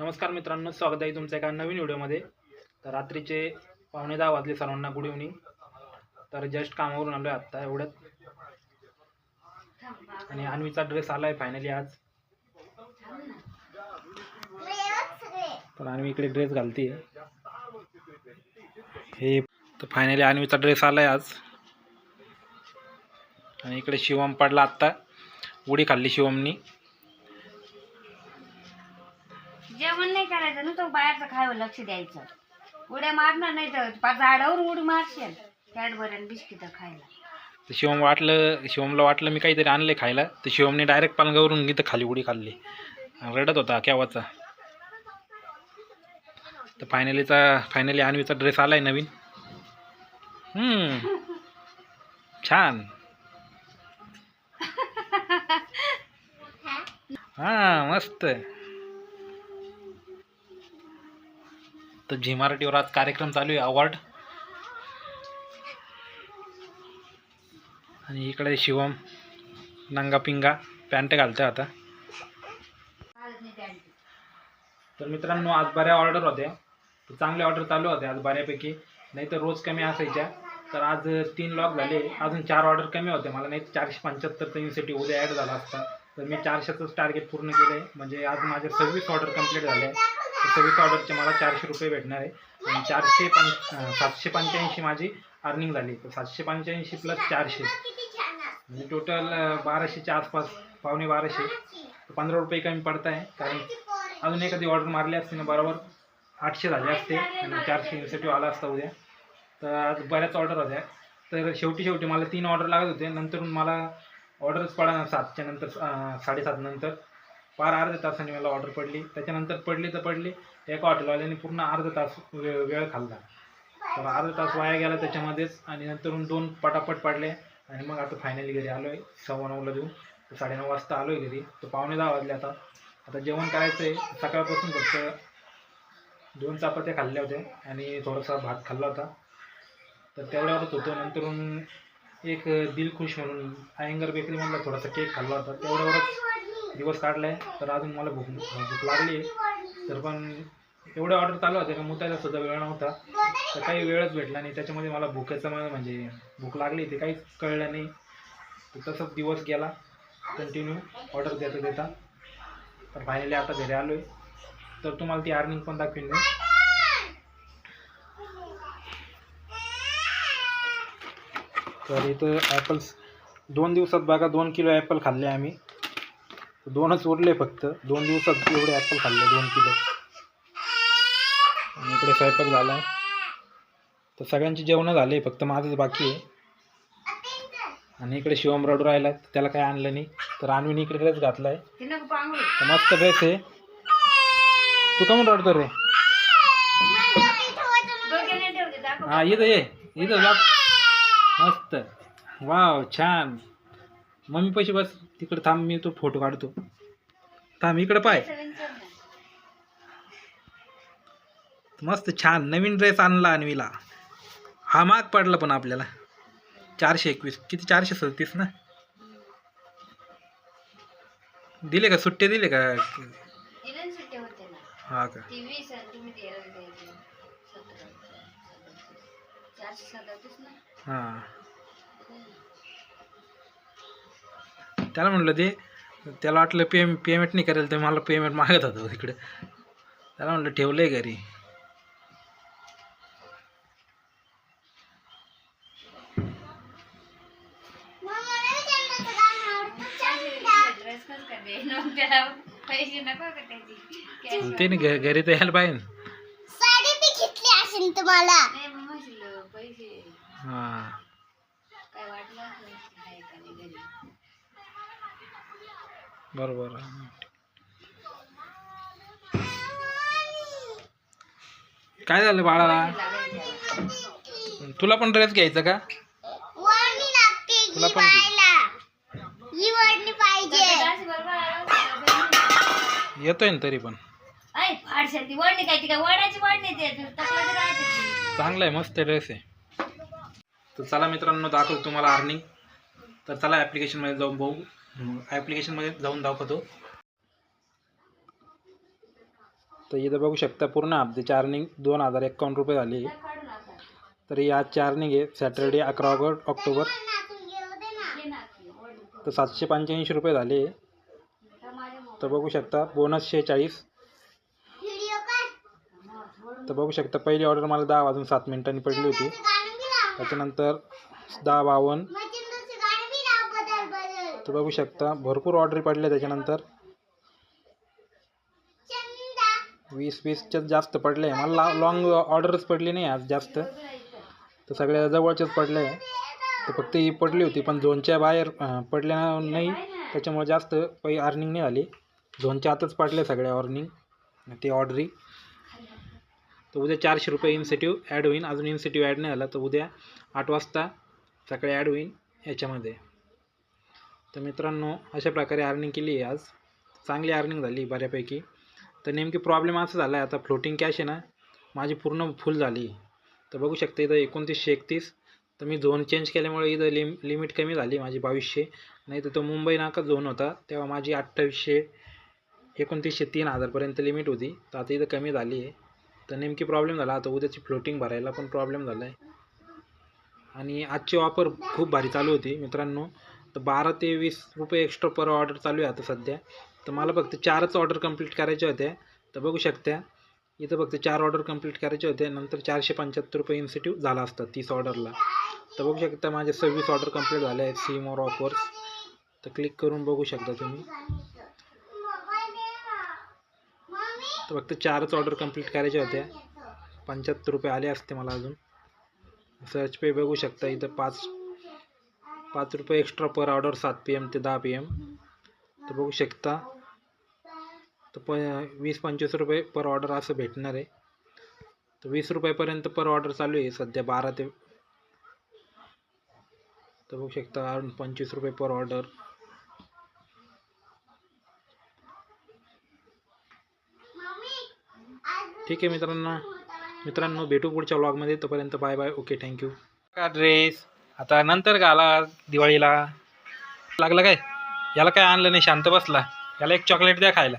नमस्कार मित्रांनो स्वागत आहे तुमच्या एका नवीन व्हिडिओमध्ये. तर रात्रीचे पावणे दहा वाजले सर्वांना गुड इव्हनिंग तर जस्ट कामावरून आलो आहे आत्ता एवढ्यात आणि अन्वीचा ड्रेस आला आहे फायनली आज. तर अन्वी इकडे ड्रेस घालते हे तर फायनली अन्वीचा ड्रेस आला आहे आज. आणि इकडे शिवम पडला आत्ता. उडी खाल्ली शिवमनी. जेवण नाही करायचं ना तो बाहेरचं खायवर लक्ष द्यायचं. उड्या मारणार नाही तर झाडावर उडी मारशील. कॅडबरी आणि बिस्किट खायला. तर शिवम वाटलं शिवमला वाटलं मी काहीतरी आणले खायला. तर शिवमने डायरेक्ट पालगावरून इथं खाली उडी खाल्ली. आणि रडत होता केव्हाचा? तर फायनलीचा फायनली आणवीचा ड्रेस आलाय नवीन. हम्म. छान. हा मस्त. तर झी मराठीवर आज कार्यक्रम चालू आहे अवॉर्ड आणि इकडे शिवम नंगा पिंगा पॅन्ट घालतोय आता. तर मित्रांनो आज बऱ्या ऑर्डर होत्या. तर चांगल्या ऑर्डर चालू होत्या आज बऱ्यापैकी. नाही तर रोज कमी असायच्या. तर आज तीन लॉक झाले. अजून चार ऑर्डर कमी होते. मला नाही चारशे पंच्याहत्तरचं युनिव्हर्सिटी उद्या ॲड झाला असता. तर मी चारशेचंच टार्गेट पूर्ण केलं आहे म्हणजे आज माझे सव्वीस ऑर्डर कंप्लीट झाले. आहे सव्वीस ऑर्डरचे मला चारशे रुपये भेटणार आहे. आणि चारशे पं सातशे पंच्याऐंशी माझी अर्निंग झाली. तर सातशे पंच्याऐंशी प्लस चारशे. म्हणजे टोटल बाराशेच्या आसपास पावणे बाराशे. पंधरा रुपये कमी पडत आहे कारण अजून एखादी ऑर्डर मारली असते ना बरोबर आठशे झाले असते. आणि चारशे इन्सेटिव्ह आला असता उद्या. तर आज बऱ्याच ऑर्डर होत्या. तर शेवटी शेवटी मला तीन ऑर्डर लागत होते. नंतर मला ऑर्डरच पडा ना सातच्या नंतर साडेसात नंतर. फार अर्ध्या तासाने मला ऑर्डर पडली. त्याच्यानंतर पडली तर पडली. एका हॉटेलवाल्याने पूर्ण अर्धा तास वेळ वेळ खाल्ला. तर अर्धा तास वाया गेला त्याच्यामध्येच आणि नंतर दोन पटापट पडले आणि मग आता फायनली घरी आलो आहे सव्वा नऊला देऊन साडेनऊ वाजता आलो आहे घरी. तर पावणे दहा वाजले आता. आता जेवण करायचं आहे सकाळपासून फक्त दोन चपात्या खाल्ल्या होत्या आणि थोडासा भात खाल्ला होता. तर तेवढ्यावरच होतो. नंतरून एक दिलखुश म्हणून अयंगर बेकरीमधला थोडासा केक खाल्ला होता. तेवढ्यावरच दिवस काढला आहे तर अजून मला भूक भूक लागली आहे तर पण एवढे ऑर्डर चालू होते का मुतायला सुद्धा वेळ नव्हता. तर काही वेळच भेटला नाही. त्याच्यामध्ये मला भुकेचं मला म्हणजे भूक लागली ते काहीच कळलं नाही. तर तसंच दिवस गेला. कंटिन्यू ऑर्डर देता देता. तर फायनली आता घरी आलो आहे तर तुम्हाला ती अर्निंग पण दाखवीन मी. तर इथं ॲपल्स दोन दिवसात बघा दोन किलो ॲपल खाल्ले आम्ही. तर दोनच उरले फक्त. दोन दिवसात एवढे ॲपल खाल्ले दोन किलो. आणि इकडे स्वयंपाक झाला. आहे तर सगळ्यांची जेवणं झाले फक्त माझंच बाकी आहे. आणि इकडे शिवम रडू राहिला त्याला काय आणलं नाही. तर आणवीने इकडे ड्रेस घातला आहे तर मस्त ड्रेस आहे. तू का म्हणून रडतो रे? हा इथं ये. इथं जा. मस्त. वाव छान. मम्मी पैसे बस तिकडे थांब मी तो फोटो काढतो. थांब इकडे पाय. मस्त छान नवीन ड्रेस आणला अन्वीला. हा माग पडला पण आपल्याला. चारशे एकवीस किती चारशे सदतीस ना? दिले का? सुट्टे दिले का? हा का? हां. त्याला म्हणलं ते त्याला वाटलं पेम पेमेंट नाही करेल तर मला पेमेंट मागत होतं तिकडे त्याला म्हणलं ठेवलं आहे घरी. ते नाही घ- घरी तर यायला पाहिजे ना. साडी बी घेतली असेल तुम्हाला. नाही मग म्हणशील पैसे. हां. काय वाटलं? असेल आहे का नाही घरी. बरोबर काय झालं बाळाला. तुला पण ड्रेस घ्यायचा का लागते तुला पण घे. ही पाहिजे. येतोय ना तरी पण ऐ फाडशाल ती वडणी काय ती काय वडाची वडणी ते तकला राहते ती. चांगला आहे मस्त ड्रेस आहे तर चला मित्रांनो दाखवतो तुम्हाला अर्निंग तर चला ॲप्लिकेशनमध्ये जाऊन बघू ॲप्लिकेशनमध्ये जाऊन दाखवतो. तर इथं बघू शकता पूर्ण हप्ते चार्निंग दोन हजार एकावन्न रुपये झाली. तर ही आजची आहे सॅटर्डे अकरा ऑगस्ट ऑक्टोबर. तर सातशे पंच्याऐंशी रुपये झाले. तर बघू शकता बोनस शेहेचाळीस तर बघू शकता पहिली ऑर्डर मला दहा वाजून सात मिनिटांनी पडली होती. त्याच्यानंतर दहा बावन्न. तर बघू शकता. भरपूर ऑर्डरी पडल्या त्याच्यानंतर. वीस वीसच्याच जास्त पडले. मला लॉंग ऑर्डरच पडली नाही आज जास्त. तर सगळ्या जवळच्याच पडले. तर फक्त ही पडली होती पण झोनच्या बाहेर पडल्या नाही. त्याच्यामुळे जास्त काही अर्निंग नाही झाली झोनच्या आतच पडल्या सगळ्या अर्निंग ते ऑर्डरी तर उद्या चारशे रुपये इन्सेटिव्ह ॲड होईल अजून इन्सेटिव्ह ॲड नाही झाला तर उद्या आठ वाजता सकाळी ॲड होईल याच्यामध्ये. तर मित्रांनो अशा प्रकारे अर्निंग केली आहे आज. चांगली अर्निंग झाली बऱ्यापैकी. तर नेमकी प्रॉब्लेम असं झाला आहे आता फ्लोटिंग कॅश आहे ना माझी पूर्ण फुल झाली तर बघू शकता इथं एकोणतीसशे एकतीस. तर मी झोन चेंज केल्यामुळे इथं लिम लिमिट कमी झाली माझी बावीसशे. नाही तर तो मुंबई नाका झोन होता तेव्हा माझी अठ्ठावीसशे एकोणतीसशे तीन हजारपर्यंत लिमिट होती. तर आता इथं कमी झाली आहे. तर नेमकी प्रॉब्लेम झाला आता उद्याची फ्लोटिंग भरायला पण प्रॉब्लेम झाला आहे आणि आजची ऑफर खूप भारी चालू होती मित्रांनो. तर बारा ते वीस रुपये एक्स्ट्रा पर ऑर्डर चालू आहे आता सध्या. तर मला फक्त चारच ऑर्डर कंप्लीट करायच्या होत्या तर बघू शकता इथं फक्त चार ऑर्डर कंप्लीट करायचे होते. नंतर चारशे पंच्याहत्तर रुपये इन्सेटिव्ह झाला असता तीस ऑर्डरला तर बघू शकता माझे सव्वीस ऑर्डर कंप्लीट झाले आहेत सी मोर ऑफर्स तर क्लिक करून बघू शकता तुम्ही. तर फक्त चारच ऑर्डर कंप्लीट करायच्या होत्या पंच्याहत्तर रुपये आले असते मला अजून. सर्च पे बघू शकता इथं पाच पाच रुपये एक्स्ट्रा पर ऑर्डर सात पी एम ते दहा पी एम तर बघू शकता. तर प वीस पंचवीस रुपये पर ऑर्डर असं भेटणार आहे. तर वीस रुपयापर्यंत पर ऑर्डर चालू आहे सध्या बारा ते तर बघू शकता अजून पंचवीस रुपये पर ऑर्डर ठीक आहे मित्रांनो. मित्रांनो भेटू पुढच्या व्लॉगमध्ये तोपर्यंत bye bye okay thank you का ड्रेस आता नंतर घाला दिवाळीला? लागलं काय? याला काय आणलं नाही? शांत बसला. याला एक चॉकलेट द्या खायला.